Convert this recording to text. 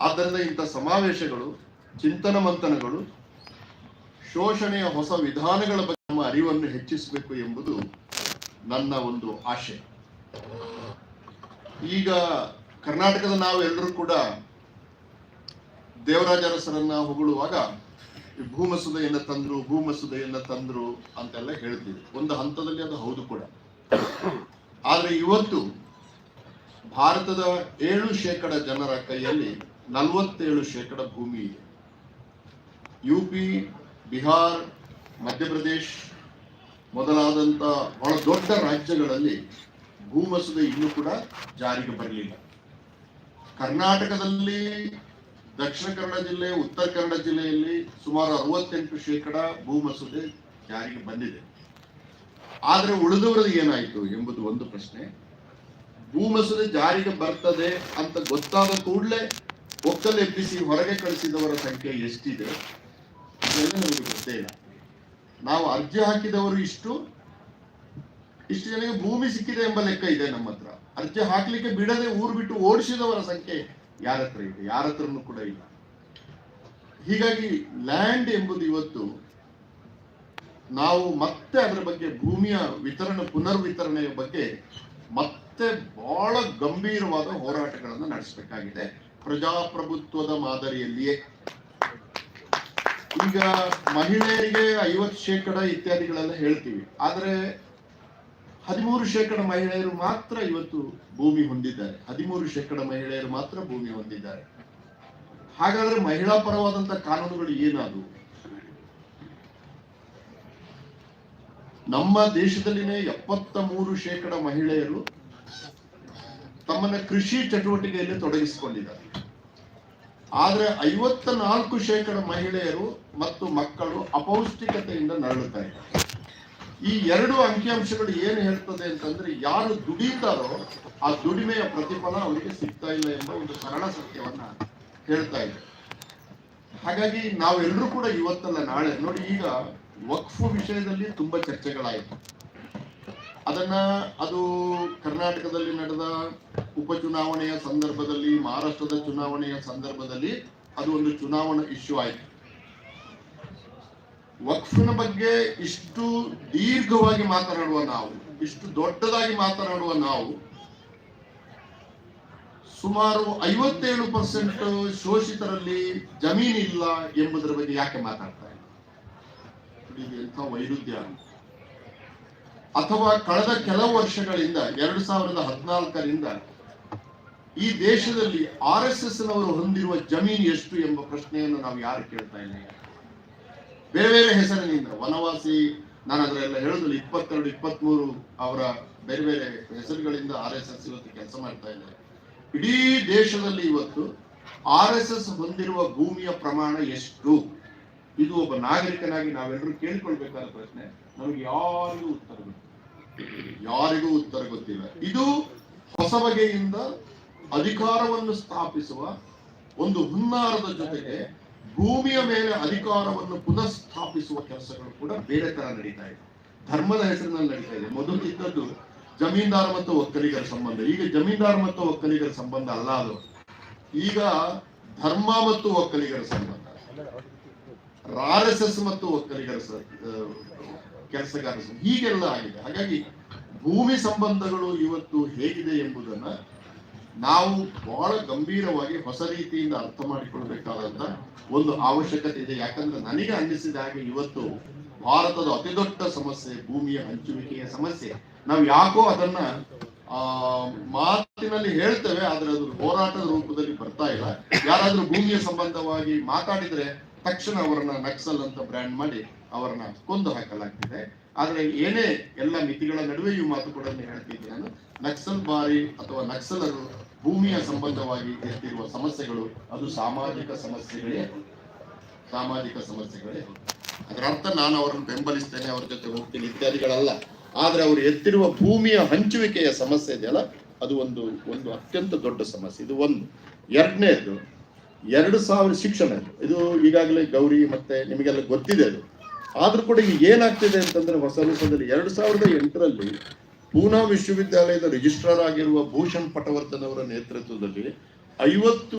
ಆದ್ದರಿಂದ ಇಂಥ ಸಮಾವೇಶಗಳು, ಚಿಂತನ ಮಂಥನಗಳು, ಶೋಷಣೆಯ ಹೊಸ ವಿಧಾನಗಳ ಬಗ್ಗೆ ನಮ್ಮ ಅರಿವನ್ನು ಹೆಚ್ಚಿಸಬೇಕು ಎಂಬುದು ನನ್ನ ಒಂದು ಆಶೆ. ಈಗ ಕರ್ನಾಟಕದ ನಾವೆಲ್ಲರೂ ಕೂಡ ದೇವರಾಜರಸರನ್ನ ಹೊಗಳುವಾಗ, ಈ ಭೂಮಸುದೆಯನ್ನ ತಂದ್ರು, ಭೂಮಸುದೆಯನ್ನು ತಂದ್ರು ಅಂತೆಲ್ಲ ಹೇಳ್ತೀವಿ. ಒಂದು ಹಂತದಲ್ಲಿ ಅದು ಹೌದು ಕೂಡ. ಆದ್ರೆ ಇವತ್ತು ಭಾರತದ ಏಳು ಶೇಕಡ ಜನರ ಕೈಯಲ್ಲಿ ನಲವತ್ತೇಳು ಶೇಕಡ ಭೂಮಿ ಇದೆ. ಯು ಪಿ ಬಿಹಾರ್ ಮಧ್ಯಪ್ರದೇಶ್ ಮೊದಲಾದಂಥ ಬಹಳ ದೊಡ್ಡ ರಾಜ್ಯಗಳಲ್ಲಿ ಭೂಮಸೂದೆ ಇನ್ನೂ ಕೂಡ ಜಾರಿಗೆ ಬರಲಿಲ್ಲ. ಕರ್ನಾಟಕದಲ್ಲಿ ದಕ್ಷಿಣ ಕನ್ನಡ ಜಿಲ್ಲೆ, ಉತ್ತರ ಕನ್ನಡ ಜಿಲ್ಲೆಯಲ್ಲಿ ಸುಮಾರು ಅರವತ್ತೆಂಟು ಶೇಕಡ ಭೂಮಸೂದೆ ಜಾರಿಗೆ ಬಂದಿದೆ. ಆದರೆ ಉಳಿದವರದ್ದು ಏನಾಯಿತು ಎಂಬುದು ಒಂದು ಪ್ರಶ್ನೆ. ಭೂಮಸೂದೆ ಜಾರಿಗೆ ಬರ್ತದೆ ಅಂತ ಗೊತ್ತಾದ ಕೂಡಲೇ ಒಕ್ಕಲೆಬ್ಬಿಸಿ ಹೊರಗೆ ಕಳಿಸಿದವರ ಸಂಖ್ಯೆ ಎಷ್ಟಿದೆ ನಮಗೆ ಗೊತ್ತೇ ಇಲ್ಲ. ನಾವು ಅರ್ಜಿ ಹಾಕಿದವರು ಇಷ್ಟು ಇಷ್ಟು ಜನಕ್ಕೆ ಭೂಮಿ ಸಿಕ್ಕಿದೆ ಎಂಬ ಲೆಕ್ಕ ಇದೆ ನಮ್ಮ ಹತ್ರ. ಅರ್ಜಿ ಹಾಕ್ಲಿಕ್ಕೆ ಬಿಡದೆ ಊರು ಬಿಟ್ಟು ಓಡಿಸಿದವರ ಸಂಖ್ಯೆ ಯಾರ ಹತ್ರ ಇದೆ? ಯಾರ ಹತ್ರನೂ ಕೂಡ ಇಲ್ಲ. ಹೀಗಾಗಿ ಲ್ಯಾಂಡ್ ಎಂಬುದು ಇವತ್ತು ನಾವು ಮತ್ತೆ ಅದರ ಬಗ್ಗೆ ಭೂಮಿಯ ವಿತರಣೆ, ಪುನರ್ವಿತರಣೆಯ ಬಗ್ಗೆ ಮತ್ತೆ ಬಹಳ ಗಂಭೀರವಾದ ಹೋರಾಟಗಳನ್ನು ನಡೆಸಬೇಕಾಗಿದೆ. ಪ್ರಜಾಪ್ರಭುತ್ವದ ಮಾದರಿಯಲ್ಲಿಯೇ. ಈಗ ಮಹಿಳೆಯರಿಗೆ ಐವತ್ತು ಶೇಕಡ ಇತ್ಯಾದಿಗಳೆಲ್ಲ ಹೇಳ್ತೀವಿ. ಆದರೆ ಹದಿಮೂರು ಶೇಕಡ ಮಹಿಳೆಯರು ಮಾತ್ರ ಇವತ್ತು ಭೂಮಿ ಹೊಂದಿದ್ದಾರೆ. ಹದಿಮೂರು ಶೇಕಡ ಮಹಿಳೆಯರು ಮಾತ್ರ ಭೂಮಿ ಹೊಂದಿದ್ದಾರೆ. ಹಾಗಾದ್ರೆ ಮಹಿಳಾ ಪರವಾದಂತ ಕಾನೂನುಗಳು ಏನಾದವು? ನಮ್ಮ ದೇಶದಲ್ಲಿನೇ ಎಪ್ಪತ್ತ ಮೂರು ಶೇಕಡ ಮಹಿಳೆಯರು ತಮ್ಮನ್ನ ಕೃಷಿ ಚಟುವಟಿಕೆಯಲ್ಲಿ ತೊಡಗಿಸಿಕೊಂಡಿದ್ದಾರೆ. ಆದರೆ ಐವತ್ತ ನಾಲ್ಕು ಶೇಕಡ ಮಹಿಳೆಯರು ಮತ್ತು ಮಕ್ಕಳು ಅಪೌಷ್ಟಿಕತೆಯಿಂದ ನರಳುತ್ತಾ ಇದ್ದಾರೆ. ಈ ಎರಡು ಅಂಕಿಅಂಶಗಳು ಏನು ಹೇಳ್ತದೆ ಅಂತಂದ್ರೆ ಯಾರು ದುಡಿತಾರೋ ಆ ದುಡಿಮೆಯ ಪ್ರತಿಫಲ ಅವರಿಗೆ ಸಿಗ್ತಾ ಇಲ್ಲ ಎಂಬ ಒಂದು ಸರಳ ಸತ್ಯವನ್ನ ಹೇಳ್ತಾ ಇದೆ. ಹಾಗಾಗಿ ನಾವೆಲ್ಲರೂ ಕೂಡ ಇವತ್ತಲ್ಲ ನಾಳೆ. ನೋಡಿ ಈಗ ವಕ್ಫ್ ವಿಷಯದಲ್ಲಿ ತುಂಬಾ ಚರ್ಚೆಗಳಾಯಿತು. ಅದನ್ನ ಅದು ಕರ್ನಾಟಕದಲ್ಲಿ ನಡೆದ ಉಪಚುನಾವಣೆಯ ಸಂದರ್ಭದಲ್ಲಿ, ಮಹಾರಾಷ್ಟ್ರದ ಚುನಾವಣೆಯ ಸಂದರ್ಭದಲ್ಲಿ ಅದು ಒಂದು ಚುನಾವಣಾ ಇಶ್ಯೂ ಆಯಿತು. ವಕ್ಫಿನ ಬಗ್ಗೆ ಇಷ್ಟು ದೀರ್ಘವಾಗಿ ಮಾತನಾಡುವ ನಾವು, ಇಷ್ಟು ದೊಡ್ಡದಾಗಿ ಮಾತನಾಡುವ ನಾವು, ಸುಮಾರು ಐವತ್ತೇಳು ಪರ್ಸೆಂಟ್ ಶೋಷಿತರಲ್ಲಿ ಜಮೀನಿಲ್ಲ ಎಂಬುದರ ಬಗ್ಗೆ ಯಾಕೆ ಮಾತಾಡ್ತಾ ಇಲ್ಲ? ಎಂಥ ವೈರುಧ್ಯ ಅಥವಾ ಕಳೆದ ಕೆಲವು ವರ್ಷಗಳಿಂದ, ಎರಡು ಸಾವಿರದ ಹದಿನಾಲ್ಕರಿಂದ ಈ ದೇಶದಲ್ಲಿ ಆರ್ ಎಸ್ ಎಸ್ ನವರು ಹೊಂದಿರುವ ಜಮೀನು ಎಷ್ಟು ಎಂಬ ಪ್ರಶ್ನೆಯನ್ನು ನಾವು ಯಾರು ಕೇಳ್ತಾ ಇಲ್ಲ. ಬೇರೆ ಬೇರೆ ಹೆಸರಿನಿಂದ, ವನವಾಸಿ, ನಾನು ಅದರೆಲ್ಲ ಹೇಳಿದ್ರು ಇಪ್ಪತ್ತೆರಡು, ಇಪ್ಪತ್ಮೂರು ಅವರ ಬೇರೆ ಬೇರೆ ಹೆಸರುಗಳಿಂದ ಆರ್ ಎಸ್ ಎಸ್ ಇವತ್ತು ಕೆಲಸ ಮಾಡ್ತಾ ಇದ್ದಾರೆ. ಇಡೀ ದೇಶದಲ್ಲಿ ಇವತ್ತು ಆರ್ ಎಸ್ ಎಸ್ ಹೊಂದಿರುವ ಭೂಮಿಯ ಪ್ರಮಾಣ ಎಷ್ಟು? ಇದು ಒಬ್ಬ ನಾಗರಿಕನಾಗಿ ನಾವೆಲ್ಲರೂ ಕೇಳಿಕೊಳ್ಬೇಕಾದ ಪ್ರಶ್ನೆ. ನಮಗೆ ಯಾರಿಗೂ ಉತ್ತರ ಗೊತ್ತಿಲ್ಲ. ಯಾರಿಗೂ ಉತ್ತರ ಗೊತ್ತಿಲ್ಲ. ಇದು ಹೊಸ ಬಗೆಯಿಂದ ಅಧಿಕಾರವನ್ನು ಸ್ಥಾಪಿಸುವ ಒಂದು ಹುನ್ನಾರದ ಜೊತೆಗೆ ಭೂಮಿಯ ಮೇಲೆ ಅಧಿಕಾರವನ್ನು ಪುನಃ ಸ್ಥಾಪಿಸುವ ಕೆಲಸಗಳು ಕೂಡ ಬೇರೆ ತರ ನಡೀತಾ ಇದೆ. ಧರ್ಮದ ಹೆಸರಿನಲ್ಲಿ ನಡೀತಾ ಇದೆ. ಮೊದಲು ಇದ್ದದ್ದು ಜಮೀನ್ದಾರ ಮತ್ತು ಒಕ್ಕಲಿಗರ ಸಂಬಂಧ. ಈಗ ಜಮೀನ್ದಾರ ಮತ್ತು ಒಕ್ಕಲಿಗರ ಸಂಬಂಧ ಅಲ್ಲ ಅದು. ಈಗ ಧರ್ಮ ಮತ್ತು ಒಕ್ಕಲಿಗರ ಸಂಬಂಧ. ಆರ್ ಎಸ್ ಎಸ್ ಮತ್ತು ಒಕ್ಕಲಿಗರ ಕೆಲಸಗಾರ. ಹೀಗೆಲ್ಲ ಆಗಿದೆ. ಹಾಗಾಗಿ ಭೂಮಿ ಸಂಬಂಧಗಳು ಇವತ್ತು ಹೇಗಿದೆ ಎಂಬುದನ್ನ ನಾವು ಬಹಳ ಗಂಭೀರವಾಗಿ ಹೊಸ ರೀತಿಯಿಂದ ಅರ್ಥ ಮಾಡಿಕೊಳ್ಬೇಕಾದಂತ ಒಂದು ಅವಶ್ಯಕತೆ ಇದೆ. ಯಾಕಂದ್ರೆ ನನಗೆ ಅನ್ನಿಸಿದ ಹಾಗೆ ಇವತ್ತು ಭಾರತದ ಅತಿ ದೊಡ್ಡ ಸಮಸ್ಯೆ ಭೂಮಿಯ ಹಂಚುವಿಕೆಯ ಸಮಸ್ಯೆ. ನಾವು ಯಾಕೋ ಅದನ್ನ, ಆ, ಮಾತಿನಲ್ಲಿ ಹೇಳ್ತೇವೆ, ಆದ್ರೆ ಅದು ಹೋರಾಟದ ರೂಪದಲ್ಲಿ ಬರ್ತಾ ಇಲ್ಲ. ಯಾರಾದ್ರೂ ಭೂಮಿಯ ಸಂಬಂಧವಾಗಿ ಮಾತಾಡಿದ್ರೆ ತಕ್ಷಣ ಅವರನ್ನ ನಕ್ಸಲ್ ಅಂತ ಬ್ರ್ಯಾಂಡ್ ಮಾಡಿ ಅವರನ್ನ ಕೊಂದು ಹಾಕಲಾಗ್ತಿದೆ. ಆದರೆ ಏನೇ ಎಲ್ಲ ಮಿತಿಗಳ ನಡುವೆ ಈ ಮಾತು ಕೂಡ ಹೇಳ್ತಿದ್ದೆ ನಾನು, ನಕ್ಸಲ್ ಬಾರಿ ಅಥವಾ ನಕ್ಸಲರು ಭೂಮಿಯ ಸಂಬಂಧವಾಗಿ ಎತ್ತಿರುವ ಸಮಸ್ಯೆಗಳು, ಅದು ಸಾಮಾಜಿಕ ಸಮಸ್ಯೆಗಳೇ. ಸಾಮಾಜಿಕ ಸಮಸ್ಯೆಗಳೇ. ಅದರ ಅರ್ಥ ನಾನು ಅವರನ್ನು ಬೆಂಬಲಿಸ್ತೇನೆ, ಅವ್ರ ಜೊತೆ ಹೋಗ್ತೀನಿ ಇತ್ಯಾದಿಗಳಲ್ಲ. ಆದರೆ ಅವರು ಎತ್ತಿರುವ ಭೂಮಿಯ ಹಂಚುವಿಕೆಯ ಸಮಸ್ಯೆ ಇದೆಯಲ್ಲ, ಅದು ಒಂದು ಒಂದು ಅತ್ಯಂತ ದೊಡ್ಡ ಸಮಸ್ಯೆ. ಇದು ಒಂದು. ಎರಡನೇದು ಎರಡು ಸಾವಿರ ಶಿಕ್ಷಣ ಇದು. ಇದು ಈಗಾಗಲೇ ಗೌರಿ ಮತ್ತೆ ನಿಮಗೆಲ್ಲ ಗೊತ್ತಿದೆ ಅದು ಆದ್ರೂ ಕೂಡ ಈಗ ಏನಾಗ್ತಿದೆ ಅಂತಂದ್ರೆ ಹೊಸ ರೂಪದಲ್ಲಿ ಎರಡು ಸಾವಿರದ ಎಂಟರಲ್ಲಿ ಪೂನಾ ವಿಶ್ವವಿದ್ಯಾಲಯದ ರಿಜಿಸ್ಟ್ರಾರ್ ಆಗಿರುವ ಭೂಷಣ್ ಪಟವರ್ಧನ್ ಅವರ ನೇತೃತ್ವದಲ್ಲಿ ಐವತ್ತು